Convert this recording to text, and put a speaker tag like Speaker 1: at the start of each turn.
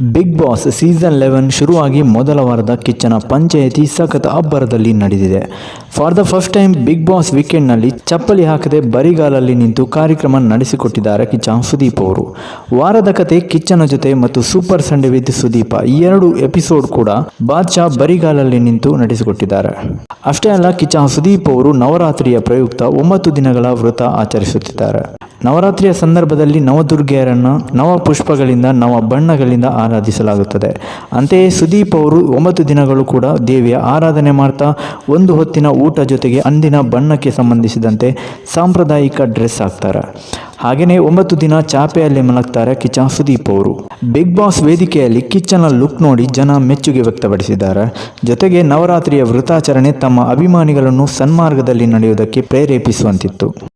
Speaker 1: Big boss season eleven ಶುರುವಾಗಿ ಮೊದಲ ವಾರದ ಕಿಚ್ಚನ ಪಂಚಾಯಿತಿ ಸಖತ್ ಅಬ್ಬರದಲ್ಲಿ ನಡೆದಿದೆ. For the first time Bigg Boss ವೀಕೆಂಡ್ನಲ್ಲಿ ಚಪ್ಪಲಿ ಹಾಕದೆ ಬರಿಗಾಲಲ್ಲಿ ನಿಂತು ಕಾರ್ಯಕ್ರಮ ನಡೆಸಿಕೊಟ್ಟಿದ್ದಾರೆ ಕಿಚ್ಚ ಸುದೀಪ್ ಅವರು. ವಾರದ ಕತೆ ಕಿಚ್ಚನ ಜೊತೆ ಮತ್ತು ಸೂಪರ್ ಸಂಡೆ ವಿತ್ ಸುದೀಪ ಈ ಎರಡು ಎಪಿಸೋಡ್ ಕೂಡ ಬಾದ್ಶಾ ಬರಿಗಾಲಲ್ಲಿ ನಿಂತು ನಡೆಸಿಕೊಟ್ಟಿದ್ದಾರೆ. ಅಷ್ಟೇ ಅಲ್ಲ, ಕಿಚ್ಚ ಸುದೀಪ್ ಅವರು ನವರಾತ್ರಿಯ ಪ್ರಯುಕ್ತ ಒಂಬತ್ತು ದಿನಗಳ ವ್ರತ ಆಚರಿಸುತ್ತಿದ್ದಾರೆ. ನವರಾತ್ರಿಯ ಸಂದರ್ಭದಲ್ಲಿ ನವದುರ್ಗೆಯರನ್ನು ನವ ಪುಷ್ಪಗಳಿಂದ ನವ ಬಣ್ಣಗಳಿಂದ ಆರಾಧಿಸಲಾಗುತ್ತದೆ. ಅಂತೆಯೇ ಸುದೀಪ್ ಅವರು ಒಂಬತ್ತು ದಿನಗಳು ಕೂಡ ದೇವಿಯ ಆರಾಧನೆ ಮಾಡ್ತಾ ಒಂದು ಹೊತ್ತಿನ ಊಟ ಜೊತೆಗೆ ಅಂದಿನ ಬಣ್ಣಕ್ಕೆ ಸಂಬಂಧಿಸಿದಂತೆ ಸಾಂಪ್ರದಾಯಿಕ ಡ್ರೆಸ್ ಹಾಕ್ತಾರೆ. ಹಾಗೆಯೇ ಒಂಬತ್ತು ದಿನ ಚಾಪೆಯಲ್ಲಿ ಮಲಗ್ತಾರೆ ಕಿಚ್ಚ ಸುದೀಪ್ ಅವರು. ಬಿಗ್ ಬಾಸ್ ವೇದಿಕೆಯಲ್ಲಿ ಕಿಚ್ಚನ ಲುಕ್ ನೋಡಿ ಜನ ಮೆಚ್ಚುಗೆ ವ್ಯಕ್ತಪಡಿಸಿದ್ದಾರೆ. ಜೊತೆಗೆ ನವರಾತ್ರಿಯ ವೃತಾಚರಣೆ ತಮ್ಮ ಅಭಿಮಾನಿಗಳನ್ನು ಸನ್ಮಾರ್ಗದಲ್ಲಿ ನಡೆಯುವುದಕ್ಕೆ ಪ್ರೇರೇಪಿಸುವಂತಿತ್ತು.